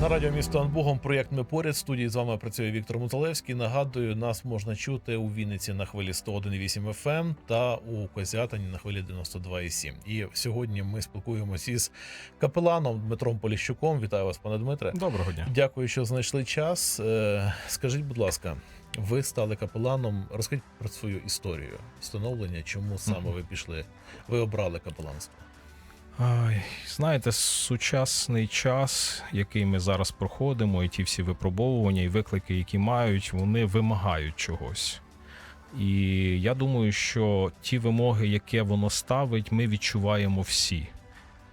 На радіо місто Анбугом проєкт Ми поряд. Студії з вами працює Віктор Музалевський. Нагадую, нас можна чути у Вінниці на хвилі 101,8 FM та у Козятині на хвилі 92,7. І сьогодні ми спілкуємося із капеланом Дмитром Поліщуком. Вітаю вас, пане Дмитре. Доброго дня. Дякую, що знайшли час. Е, Скажіть, будь ласка, ви стали капеланом. Розкажіть про свою історію становлення, чому саме ви пішли, ви обрали капеланство. Знаєте, сучасний час, який ми зараз проходимо, і ті всі випробовування і виклики, які мають, вони вимагають чогось. І я думаю, що ті вимоги, які воно ставить, ми відчуваємо всі.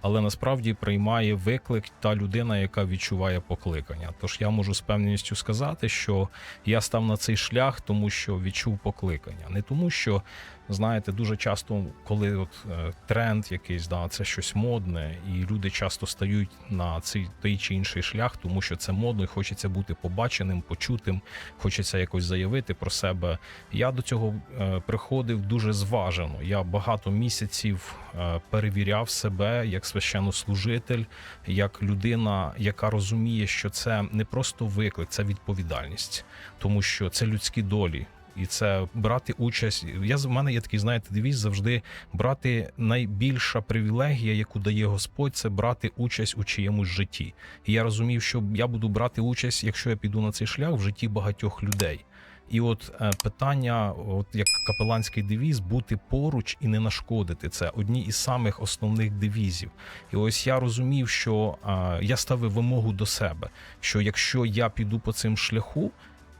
Але насправді приймає виклик та людина, яка відчуває покликання. Тож я можу з певністю сказати, що я став на цей шлях, тому що відчув покликання. Не тому, що знаєте, дуже часто, коли от е, тренд якийсь, да, це щось модне, і люди часто стають на цей той чи інший шлях, тому що це модно, і хочеться бути побаченим, почутим, хочеться якось заявити про себе. Я до цього е, приходив дуже зважено. Я багато місяців е, перевіряв себе як священнослужитель, як людина, яка розуміє, що це не просто виклик, це відповідальність, тому що це людські долі. І це брати участь. Я в мене є такий, знаєте, девіз завжди брати найбільша привілегія, яку дає Господь, це брати участь у чиємусь житті. І я розумів, що я буду брати участь, якщо я піду на цей шлях в житті багатьох людей. І от е, питання, от як капеланський девіз, бути поруч і не нашкодити. Це одні із самих основних девізів. І ось я розумів, що е, я ставив вимогу до себе, що якщо я піду по цим шляху,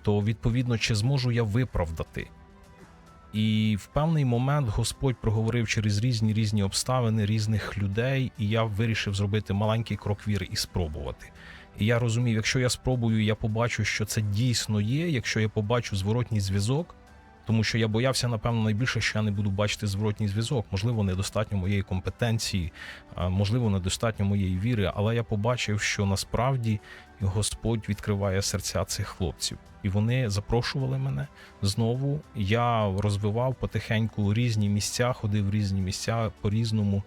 то відповідно чи зможу я виправдати. І в певний момент Господь проговорив через різні різні обставини різних людей, і я вирішив зробити маленький крок віри і спробувати. І я розумів, якщо я спробую, я побачу, що це дійсно є. Якщо я побачу зворотній зв'язок, тому що я боявся, напевно, найбільше, що я не буду бачити зворотній зв'язок. Можливо, недостатньо моєї компетенції, можливо, недостатньо моєї віри, але я побачив, що насправді Господь відкриває серця цих хлопців, і вони запрошували мене знову. Я розвивав потихеньку різні місця, ходив в різні місця по різному.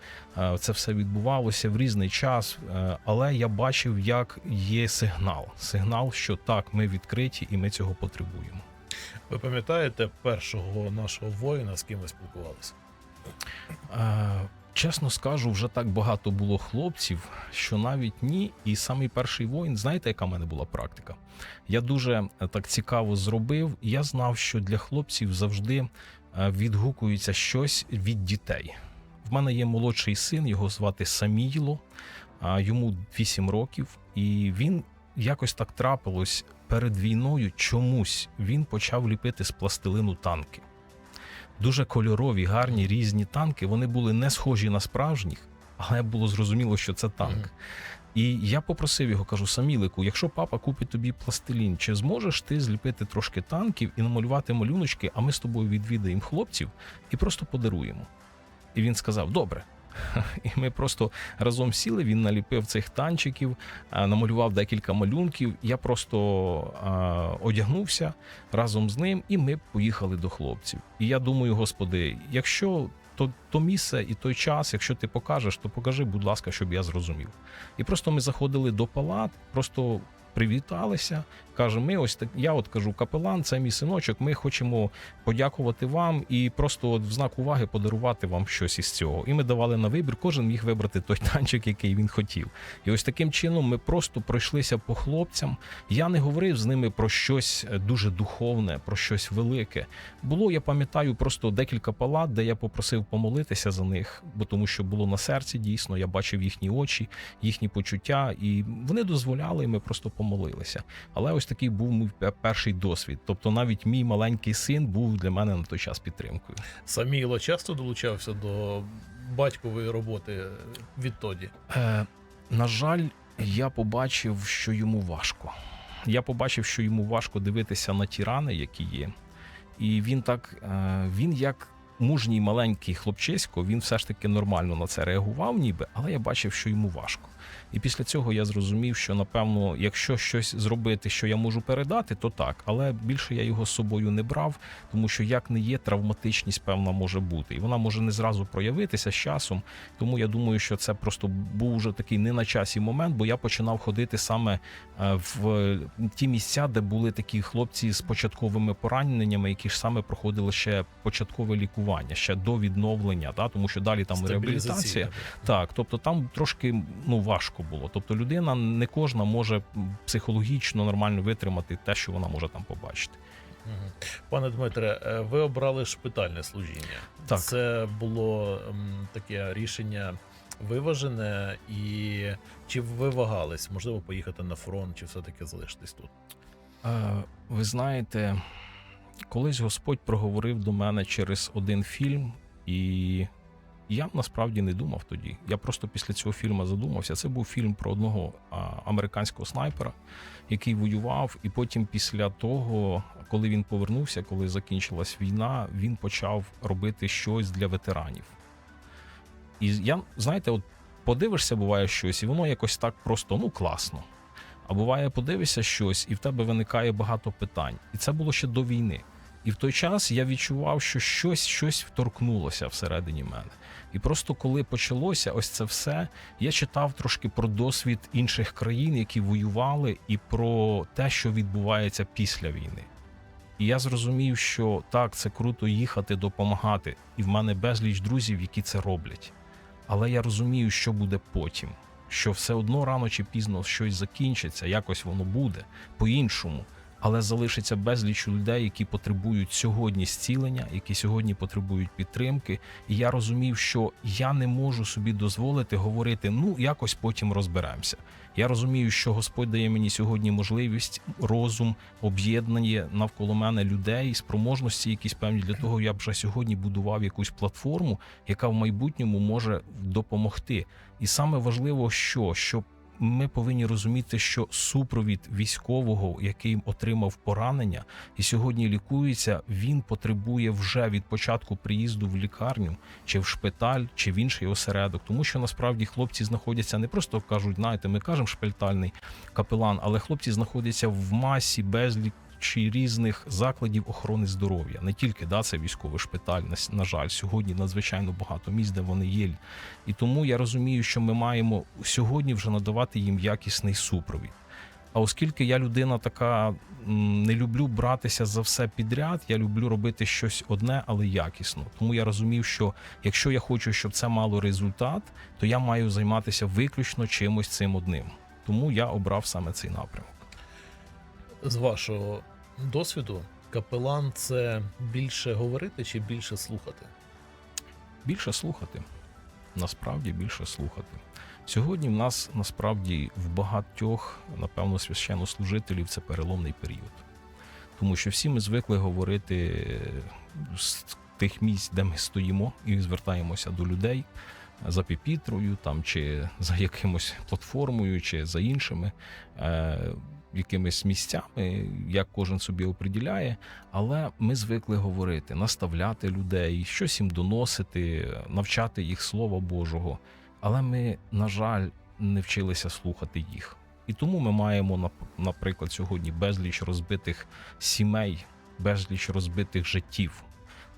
Це все відбувалося в різний час, але я бачив, як є сигнал. Сигнал, що так, ми відкриті і ми цього потребуємо. Ви пам'ятаєте першого нашого воїна, з ким ви спілкувалися? Е, Чесно скажу, вже так багато було хлопців, що навіть ні. І самий перший воїн, знаєте, яка в мене була практика? Я дуже е, так цікаво зробив. Я знав, що для хлопців завжди е, відгукується щось від дітей. В мене є молодший син, його звати Саміло, а йому 8 років, і він якось так трапилось перед війною. Чомусь він почав ліпити з пластилину танки дуже кольорові, гарні, різні танки. Вони були не схожі на справжніх, але було зрозуміло, що це танк. І я попросив його, кажу: Самілику, якщо папа купить тобі пластилін, чи зможеш ти зліпити трошки танків і намалювати малюночки, а ми з тобою відвідаємо хлопців і просто подаруємо. І він сказав: Добре. І ми просто разом сіли. Він наліпив цих танчиків, намалював декілька малюнків. Я просто а, одягнувся разом з ним, і ми поїхали до хлопців. І я думаю, господи, якщо то, то місце і той час, якщо ти покажеш, то покажи, будь ласка, щоб я зрозумів. І просто ми заходили до палат, просто привіталися. Каже, ми ось так. Я от кажу, капелан, це мій синочок. Ми хочемо подякувати вам і просто от в знак уваги подарувати вам щось із цього. І ми давали на вибір, кожен міг вибрати той танчик, який він хотів. І ось таким чином ми просто пройшлися по хлопцям. Я не говорив з ними про щось е, дуже духовне, про щось велике. Було, я пам'ятаю, просто декілька палат, де я попросив помолитися за них, бо тому що було на серці дійсно. Я бачив їхні очі, їхні почуття, і вони дозволяли, і ми просто помолилися. Але ось такий був мій перший досвід. Тобто, навіть мій маленький син був для мене на той час підтримкою. Саміло часто долучався до батькової роботи відтоді. Е, на жаль, я побачив, що йому важко. Я побачив, що йому важко дивитися на ті рани, які є. І він так, е, він як мужній маленький хлопчисько, він все ж таки нормально на це реагував, ніби, але я бачив, що йому важко. І після цього я зрозумів, що напевно, якщо щось зробити, що я можу передати, то так. Але більше я його з собою не брав, тому що як не є, травматичність певна може бути, і вона може не зразу проявитися з часом. Тому я думаю, що це просто був вже такий не на часі момент, бо я починав ходити саме е, в ті місця, де були такі хлопці з початковими пораненнями, які ж саме проходили ще початкове лікування, ще до відновлення, да, тому що далі там реабілітація. Так, тобто там трошки ну важко було. Тобто людина не кожна може психологічно нормально витримати те, що вона може там побачити. Пане Дмитре, е, ви обрали шпитальне служіння. Так. Це було таке рішення виважене, і чи ви вагались, можливо, поїхати на фронт, чи все-таки залишитись тут? Е, ви знаєте, колись Господь проговорив до мене через один фільм, і я насправді не думав тоді. Я просто після цього фільму задумався. Це був фільм про одного американського снайпера, який воював, і потім, після того, коли він повернувся, коли закінчилась війна, він почав робити щось для ветеранів. І я, знаєте, от подивишся, буває щось, і воно якось так просто ну класно. А буває, подивишся щось, і в тебе виникає багато питань. І це було ще до війни. І в той час я відчував, що щось, щось вторкнулося всередині мене. І просто коли почалося ось це все, я читав трошки про досвід інших країн, які воювали, і про те, що відбувається після війни. І я зрозумів, що так, це круто їхати, допомагати. І в мене безліч друзів, які це роблять. Але я розумію, що буде потім. Що все одно рано чи пізно щось закінчиться, якось воно буде по-іншому. Але залишиться безліч людей, які потребують сьогодні зцілення, які сьогодні потребують підтримки. І я розумів, що я не можу собі дозволити говорити ну якось потім розберемося. Я розумію, що Господь дає мені сьогодні можливість, розум, об'єднання навколо мене людей, спроможності якісь певні для того, я вже сьогодні будував якусь платформу, яка в майбутньому може допомогти. І саме важливо, що щоб ми повинні розуміти, що супровід військового, який отримав поранення і сьогодні лікується, він потребує вже від початку приїзду в лікарню, чи в шпиталь, чи в інший осередок, тому що насправді хлопці знаходяться не просто кажуть, знаєте, ми кажемо шпитальний капелан, але хлопці знаходяться в масі безліч чи різних закладів охорони здоров'я, не тільки да, це військовий шпиталь. На, жаль, сьогодні надзвичайно багато місць, де вони є. І тому я розумію, що ми маємо сьогодні вже надавати їм якісний супровід. А оскільки я людина така не люблю братися за все підряд, я люблю робити щось одне, але якісно. Тому я розумів, що якщо я хочу, щоб це мало результат, то я маю займатися виключно чимось цим одним. Тому я обрав саме цей напрямок. З вашого досвіду, капелан це більше говорити чи більше слухати? більше слухати. Насправді більше слухати. Сьогодні в нас насправді в багатьох, напевно, священнослужителів це переломний період. Тому що всі ми звикли говорити з тих місць, де ми стоїмо, і звертаємося до людей за піпітрою, там чи за якимось платформою, чи за іншими е, якимись місцями, як кожен собі оприділяє. Але ми звикли говорити, наставляти людей, щось їм доносити, навчати їх Слова Божого. Але ми, на жаль, не вчилися слухати їх. І тому ми маємо, наприклад, сьогодні безліч розбитих сімей, безліч розбитих життів.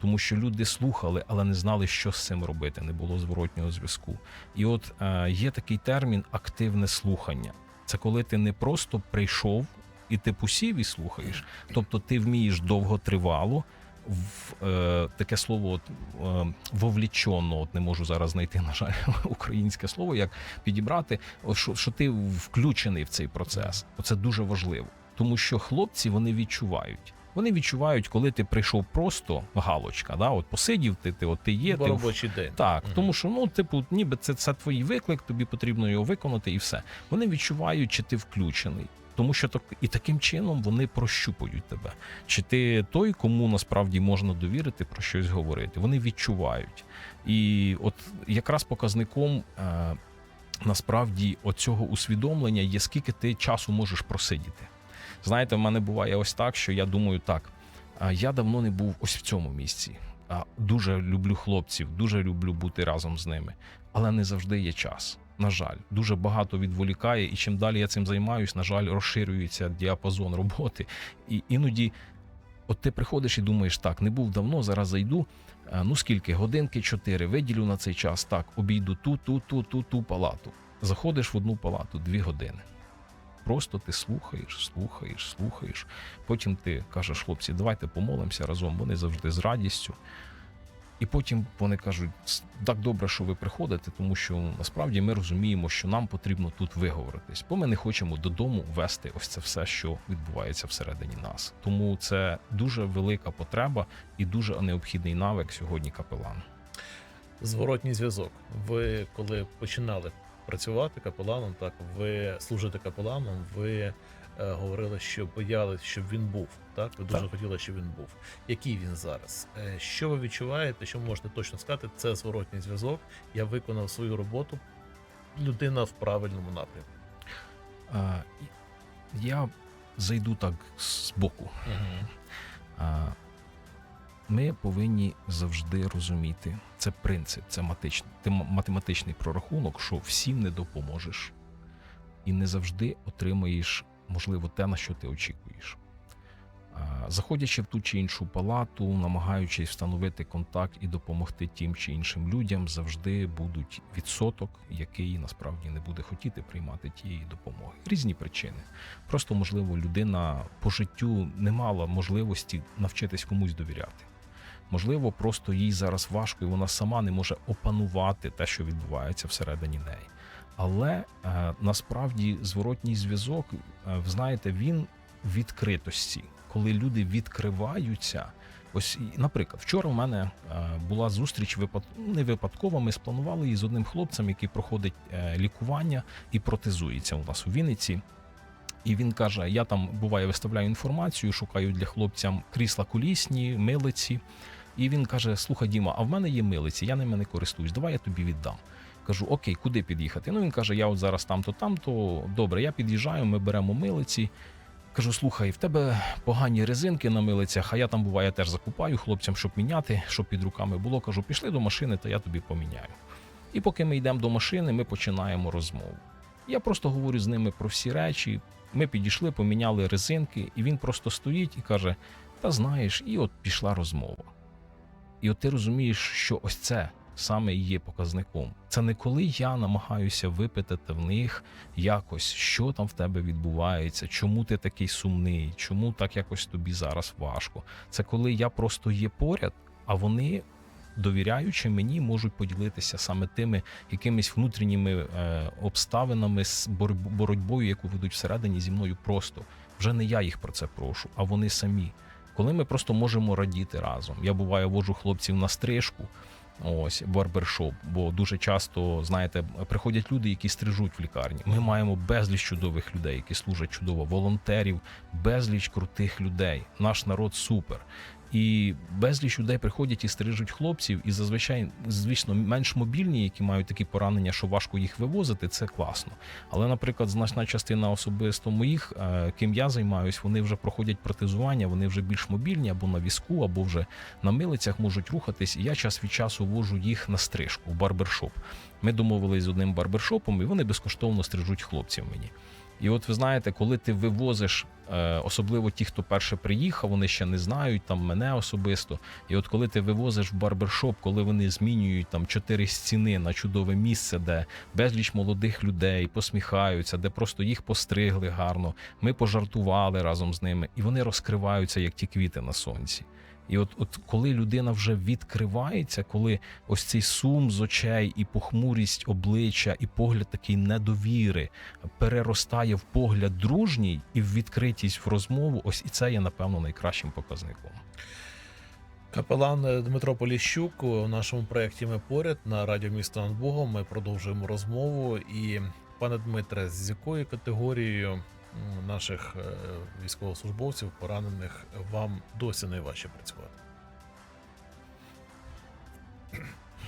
Тому що люди слухали, але не знали, що з цим робити, не було зворотнього зв'язку. І от е, є такий термін активне слухання. Це коли ти не просто прийшов і ти посів і слухаєш, тобто ти вмієш довготривало, в е, таке слово от, е, вовлічено, от не можу зараз знайти, на жаль, українське слово, як підібрати, що, що ти включений в цей процес. Оце дуже важливо, тому що хлопці вони відчувають. Вони відчувають, коли ти прийшов просто галочка, да, от посидів ти, ти от ти є, Бо ти робочий день. так, Мгм. тому що ну, типу, ніби це, це твій виклик, тобі потрібно його виконати, і все. Вони відчувають, чи ти включений. Тому що так і таким чином вони прощупують тебе. Чи ти той, кому насправді можна довірити про щось говорити? Вони відчувають. І от якраз показником е, насправді оцього усвідомлення є скільки ти часу можеш просидіти. Знаєте, в мене буває ось так, що я думаю, так, я давно не був ось в цьому місці. дуже люблю хлопців, дуже люблю бути разом з ними, але не завжди є час. На жаль, дуже багато відволікає, і чим далі я цим займаюсь, на жаль, розширюється діапазон роботи. І іноді, от ти приходиш і думаєш, так, не був давно, зараз зайду. Ну скільки? Годинки чотири виділю на цей час. Так, обійду ту, ту, ту, ту, ту палату. Заходиш в одну палату дві години. Просто ти слухаєш, слухаєш, слухаєш. Потім ти кажеш, хлопці, давайте помолимося разом. Вони завжди з радістю. І потім вони кажуть, так добре, що ви приходите, тому що насправді ми розуміємо, що нам потрібно тут виговоритись, бо ми не хочемо додому вести ось це все, що відбувається всередині нас. Тому це дуже велика потреба і дуже необхідний навик сьогодні капелан. Зворотній зв'язок. Ви коли починали працювати капеланом, так ви служите капеланом, ви е, говорили, що боялись, щоб він був. Так, ви дуже хотіли, щоб він був. Який він зараз? Е, Що ви відчуваєте? Що можете точно сказати? Це зворотній зв'язок. Я виконав свою роботу. Людина в правильному напрямку. А, я зайду так з боку. Угу. А, Ми повинні завжди розуміти, це принцип, це матичний, математичний прорахунок, що всім не допоможеш, і не завжди отримаєш, можливо, те, на що ти очікуєш. Заходячи в ту чи іншу палату, намагаючись встановити контакт і допомогти тим чи іншим людям, завжди будуть відсоток, який насправді не буде хотіти приймати тієї допомоги. Різні причини. Просто, можливо, людина по життю не мала можливості навчитись комусь довіряти. Можливо, просто їй зараз важко, і вона сама не може опанувати те, що відбувається всередині неї. Але е, насправді зворотній зв'язок, е, ви знаєте, він відкритості, коли люди відкриваються. Ось, наприклад, вчора в мене е, була зустріч випад... не випадково. Ми спланували її з одним хлопцем, який проходить е, лікування і протезується у нас у Вінниці. І він каже: я там буває виставляю інформацію, шукаю для хлопцям крісла колісні, милиці. І він каже: Слухай, Діма, а в мене є милиці, я ними не користуюсь, давай я тобі віддам. Кажу, окей, куди під'їхати? Ну він каже: Я от зараз там-то, там-то. Добре, я під'їжджаю, ми беремо милиці. Кажу, слухай, в тебе погані резинки на милицях, а я там буває теж закупаю хлопцям, щоб міняти, щоб під руками було. Кажу, пішли до машини, то я тобі поміняю. І поки ми йдемо до машини, ми починаємо розмову. Я просто говорю з ними про всі речі. Ми підійшли, поміняли резинки, і він просто стоїть і каже: Та знаєш, і от пішла розмова. І от ти розумієш, що ось це саме є показником. Це не коли я намагаюся випитати в них якось, що там в тебе відбувається, чому ти такий сумний, чому так якось тобі зараз важко. Це коли я просто є поряд, а вони. Довіряючи мені, можуть поділитися саме тими якимись внутрішніми е, обставинами з бор- боротьбою, яку ведуть всередині зі мною просто. Вже не я їх про це прошу, а вони самі. Коли ми просто можемо радіти разом. Я буваю, вожу хлопців на стрижку, ось барбершоп, бо дуже часто, знаєте, приходять люди, які стрижуть в лікарні. Ми маємо безліч чудових людей, які служать чудово, волонтерів, безліч крутих людей. Наш народ супер. І безліч людей приходять і стрижуть хлопців, і зазвичай, звісно, менш мобільні, які мають такі поранення, що важко їх вивозити, це класно. Але, наприклад, значна частина особисто моїх, е, ким я займаюсь, вони вже проходять протезування, вони вже більш мобільні або на візку, або вже на милицях можуть рухатись. І я час від часу вожу їх на стрижку в барбершоп. Ми домовились з одним барбершопом, і вони безкоштовно стрижуть хлопців мені. І от ви знаєте, коли ти вивозиш, е, особливо ті, хто перше приїхав, вони ще не знають там мене особисто. І от коли ти вивозиш в барбершоп, коли вони змінюють там чотири стіни на чудове місце, де безліч молодих людей посміхаються, де просто їх постригли гарно, ми пожартували разом з ними, і вони розкриваються як ті квіти на сонці. І от, от коли людина вже відкривається, коли ось цей сум з очей, і похмурість обличчя, і погляд такий недовіри переростає в погляд дружній і в відкритість в розмову, ось і це є, напевно, найкращим показником. Капелан е, Дмитро Поліщук у нашому проєкті Ми поряд на радіо місто над. Ми продовжуємо розмову. І пане Дмитре, з якою категорією наших е, військовослужбовців, поранених, вам досі найважче працювати?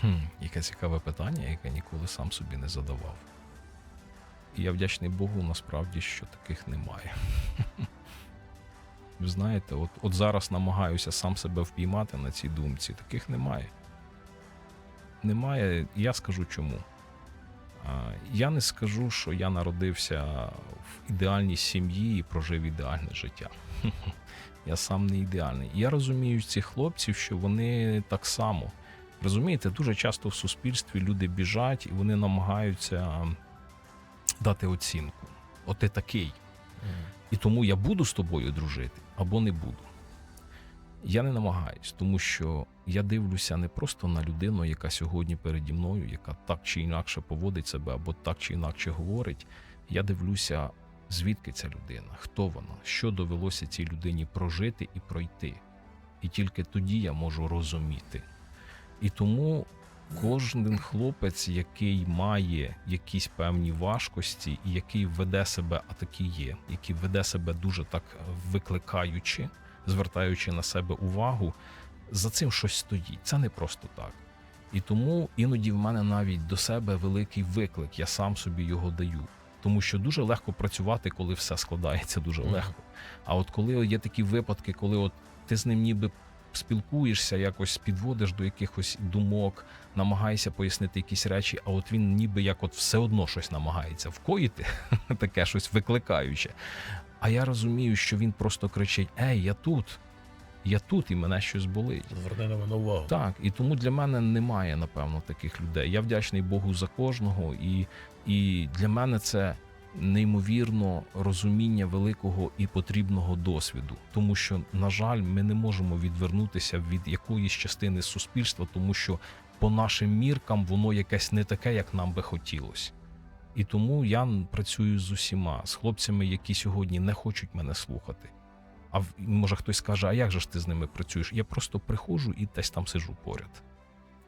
Хм, яке цікаве питання, яке ніколи сам собі не задавав. І я вдячний Богу, насправді, що таких немає. Ви знаєте, от, от зараз намагаюся сам себе впіймати на цій думці. Таких немає. Немає. Я скажу чому. Я не скажу, що я народився в ідеальній сім'ї і прожив ідеальне життя. Я сам не ідеальний. Я розумію цих хлопців, що вони так само. Розумієте, дуже часто в суспільстві люди біжать і вони намагаються дати оцінку. От ти такий. І тому я буду з тобою дружити або не буду. Я не намагаюсь, тому що я дивлюся не просто на людину, яка сьогодні переді мною, яка так чи інакше поводить себе, або так чи інакше говорить. Я дивлюся, звідки ця людина, хто вона, що довелося цій людині прожити і пройти. І тільки тоді я можу розуміти. І тому кожен хлопець, який має якісь певні важкості, і який веде себе, а такі є, який веде себе дуже так викликаючи, звертаючи на себе увагу, за цим щось стоїть. Це не просто так. І тому іноді в мене навіть до себе великий виклик, я сам собі його даю. Тому що дуже легко працювати, коли все складається дуже легко. А от коли є такі випадки, коли от ти з ним ніби спілкуєшся, якось підводиш до якихось думок, намагаєшся пояснити якісь речі, а от він ніби як от все одно щось намагається вкоїти, таке щось викликаюче. А я розумію, що він просто кричить: Ей, я тут, я тут, і мене щось болить. Зверни на мене увагу. Так, і тому для мене немає, напевно, таких людей. Я вдячний Богу за кожного, і, і для мене це неймовірно розуміння великого і потрібного досвіду, тому що, на жаль, ми не можемо відвернутися від якоїсь частини суспільства, тому що по нашим міркам воно якесь не таке, як нам би хотілося. І тому я працюю з усіма, з хлопцями, які сьогодні не хочуть мене слухати. А може хтось скаже, а як же ж ти з ними працюєш? Я просто приходжу і десь там сижу поряд.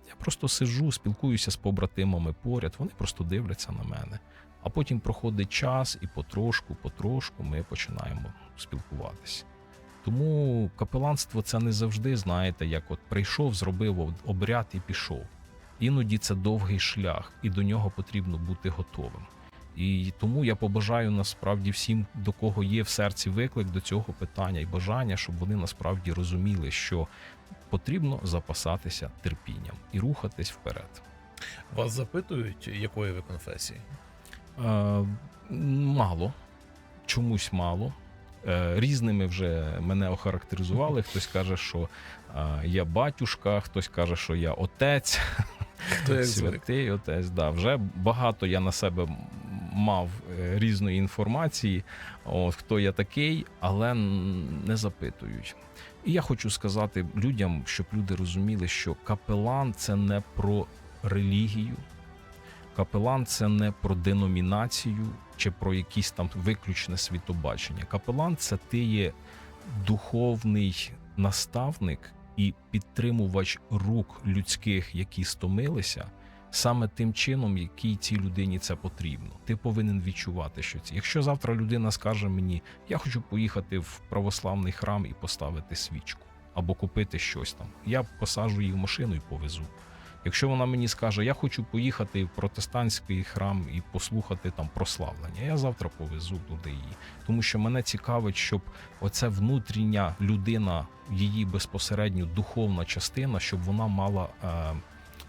Я просто сижу, спілкуюся з побратимами поряд, вони просто дивляться на мене. А потім проходить час, і потрошку, потрошку ми починаємо спілкуватися. Тому капеланство це не завжди, знаєте, як от прийшов, зробив обряд і пішов. Іноді це довгий шлях, і до нього потрібно бути готовим. І тому я побажаю насправді всім, до кого є в серці виклик до цього питання і бажання, щоб вони насправді розуміли, що потрібно запасатися терпінням і рухатись вперед. Вас запитують, якої ви конфесії? Е, мало, чомусь мало. Е, Різними вже мене охарактеризували. Хтось каже, що е, я батюшка, хтось каже, що я отець, Хто як звик? святий отець. Да, вже багато я на себе мав е, різної інформації, от, хто я такий, але не запитують. І я хочу сказати людям, щоб люди розуміли, що капелан це не про релігію, капелан це не про деномінацію чи про якісь там виключне світобачення. Капелан це ти є духовний наставник і підтримувач рук людських, які стомилися, саме тим чином, який цій людині це потрібно. Ти повинен відчувати, що це. Якщо завтра людина скаже мені, я хочу поїхати в православний храм і поставити свічку або купити щось там, я посаджу її в машину і повезу. Якщо вона мені скаже, я хочу поїхати в протестантський храм і послухати там прославлення, я завтра повезу туди її. Тому що мене цікавить, щоб оця внутрішня людина, її безпосередньо духовна частина, щоб вона мала е,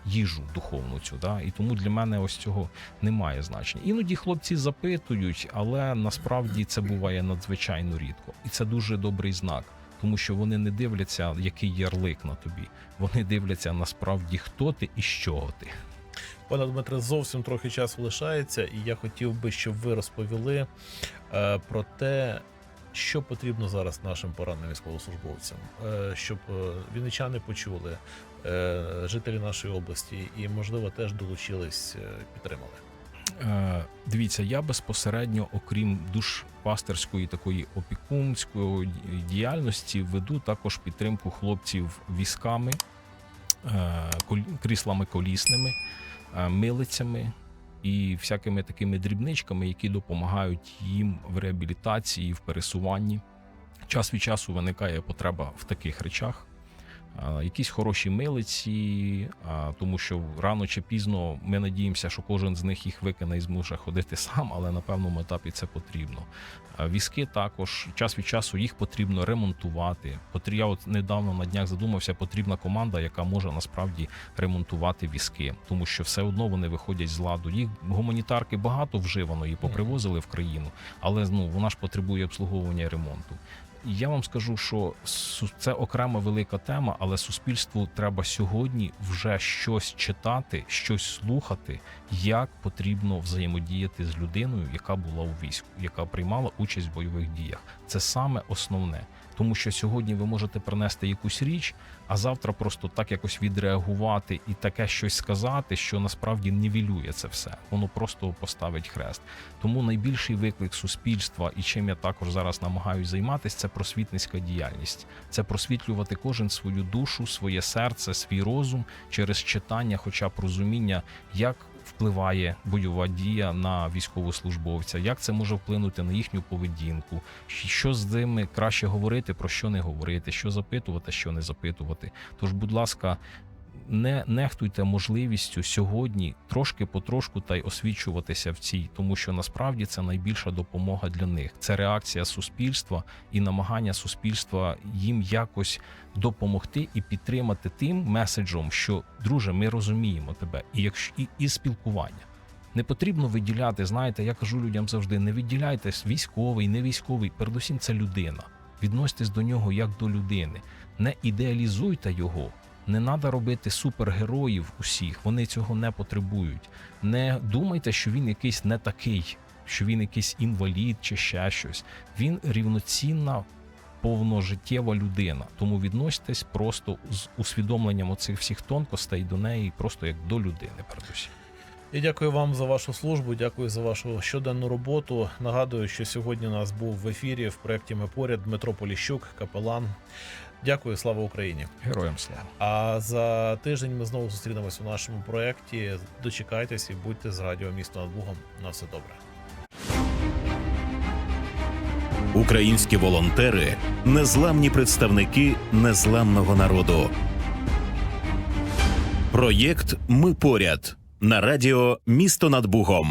їжу духовну цю. Да? І тому для мене ось цього немає значення. Іноді хлопці запитують, але насправді це буває надзвичайно рідко. І це дуже добрий знак. Тому що вони не дивляться, який ярлик на тобі. Вони дивляться насправді, хто ти і з чого ти. Пане Дмитре, зовсім трохи часу лишається, і я хотів би, щоб ви розповіли е, про те, що потрібно зараз нашим пораненим військовослужбовцям, е, щоб е, вінничани почули, е, жителі нашої області, і, можливо, теж долучились, е, підтримали. Е, Дивіться, я безпосередньо, окрім душпастерської такої опікунської діяльності, веду також підтримку хлопців візками, е, кріслами колісними, е, милицями і всякими такими дрібничками, які допомагають їм в реабілітації, в пересуванні. Час від часу виникає потреба в таких речах. Якісь хороші милиці, тому що рано чи пізно ми надіємося, що кожен з них їх викине і зможе ходити сам, але на певному етапі це потрібно. Візки також час від часу їх потрібно ремонтувати. Я от недавно на днях задумався, потрібна команда, яка може насправді ремонтувати візки, тому що все одно вони виходять з ладу. Їх гуманітарки багато вживано і попривозили в країну, але ну вона ж потребує обслуговування і ремонту. Я вам скажу, що це окрема велика тема, але суспільству треба сьогодні вже щось читати, щось слухати, як потрібно взаємодіяти з людиною, яка була у війську, яка приймала участь в бойових діях. Це саме основне, тому що сьогодні ви можете принести якусь річ, а завтра просто так якось відреагувати і таке щось сказати, що насправді нівелює це все. Воно просто поставить хрест. Тому найбільший виклик суспільства, і чим я також зараз намагаюся займатися, це просвітницька діяльність. Це просвітлювати кожен свою душу, своє серце, свій розум через читання, хоча б розуміння, як впливає бойова дія на військовослужбовця, як це може вплинути на їхню поведінку, що з ними краще говорити, про що не говорити, що запитувати, що не запитувати. Тож, будь ласка, не нехтуйте можливістю сьогодні трошки потрошку та й освічуватися в цій, тому що насправді це найбільша допомога для них. Це реакція суспільства і намагання суспільства їм якось допомогти і підтримати тим меседжом, що друже, ми розуміємо тебе, і якщо і, і спілкування. Не потрібно виділяти, знаєте, я кажу людям завжди: не виділяйте військовий, не військовий. Передусім, це людина. Відносьтесь до нього як до людини. Не ідеалізуйте його. Не треба робити супергероїв усіх, вони цього не потребують. Не думайте, що він якийсь не такий, що він якийсь інвалід чи ще щось. Він рівноцінна, повножиттєва людина. Тому відносьтесь просто з усвідомленням оцих всіх тонкостей до неї, просто як до людини, передусім. І дякую вам за вашу службу. Дякую за вашу щоденну роботу. Нагадую, що сьогодні у нас був в ефірі в проєкті Ми поряд Дмитро Поліщук, капелан. Дякую, слава Україні! Героям слава! А за тиждень ми знову зустрінемось у нашому проєкті. Дочекайтесь і будьте з радіо місто над Бугом. На все добре. Українські волонтери незламні представники незламного народу. Проєкт Ми поряд на радіо Місто над Бугом.